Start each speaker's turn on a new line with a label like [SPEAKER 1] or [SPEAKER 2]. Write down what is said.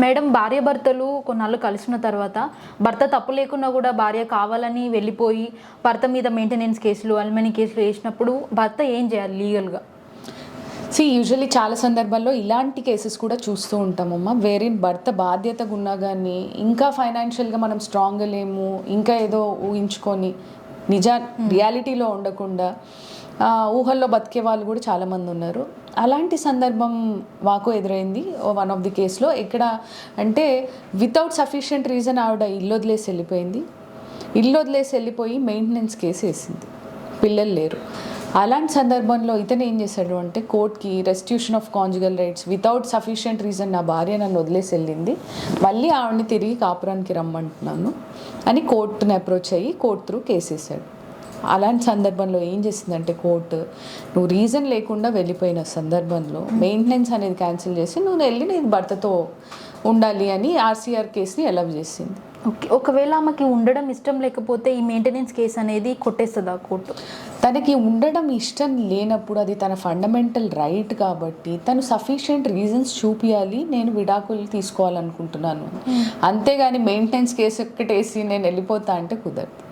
[SPEAKER 1] Madam భార్య భర్తలు కొన్నాళ్ళు కలిసిన తర్వాత భర్త తప్పు లేకున్నా కూడా భార్య కావాలని వెళ్ళిపోయి భర్త మీద మెయింటెనెన్స్ కేసులు అల్మనీ కేసులు వేసినప్పుడు భర్త ఏం చేయాలి లీగల్గా?
[SPEAKER 2] సి యూజువల్లీ చాలా సందర్భాల్లో ఇలాంటి కేసెస్ కూడా చూస్తూ ఉంటామమ్మా. వేరే భర్త బాధ్యతగా ఉన్నా కానీ ఇంకా ఫైనాన్షియల్గా మనం స్ట్రాంగ్గా లేము ఇంకా ఏదో ఊహించుకొని నిజా రియాలిటీలో ఉండకుండా ఆ, ఊహల్లో బతికే వాళ్ళు కూడా చాలామంది ఉన్నారు. అలాంటి సందర్భం మాకు ఎదురైంది. వన్ ఆఫ్ ది కేసులో ఎక్కడ అంటే వితౌట్ సఫిషియంట్ రీజన్ ఆవిడ ఇల్లు వదిలేసి వెళ్ళిపోయింది. ఇల్లు వదిలేసి వెళ్ళిపోయి మెయింటెనెన్స్ కేసు వేసింది. పిల్లలు లేరు. అలాంటి సందర్భంలో ఇతను ఏం చేశాడు అంటే కోర్టుకి restitution of conjugal rights without sufficient reason నా భార్య నన్ను వదిలేసి వెళ్ళింది. మళ్ళీ ఆవిడని తిరిగి కాపురానికి రమ్మంటున్నాను అని కోర్టుని అప్రోచ్ అయ్యి కోర్టు త్రూ కేసేసాడు అలాంటి సందర్భంలో ఏం చేసిందంటే కోర్టు నువ్వు రీజన్ లేకుండా వెళ్ళిపోయిన సందర్భంలో మెయింటెనెన్స్ అనేది క్యాన్సిల్ చేసి నువ్వు వెళ్ళి నీ భర్తతో ఉండాలి అని ఆర్సీఆర్ కేసుని అలౌ చేసింది.
[SPEAKER 1] ఓకే ఒకవేళ ఆమెకి ఉండడం ఇష్టం లేకపోతే ఈ మెయింటెనెన్స్ కేసు అనేది కొట్టేస్తుందా కోర్టు?
[SPEAKER 2] తనకి ఉండడం ఇష్టం లేనప్పుడు అది తన ఫండమెంటల్ రైట్ కాబట్టి తను సఫిషియంట్ రీజన్స్ చూపించాలి నేను విడాకులు తీసుకోవాలనుకుంటున్నాను. అంతేగాని మెయింటెనెన్స్ కేసు ఒక్కటేసి నేను వెళ్ళిపోతా అంటే కుదరదు.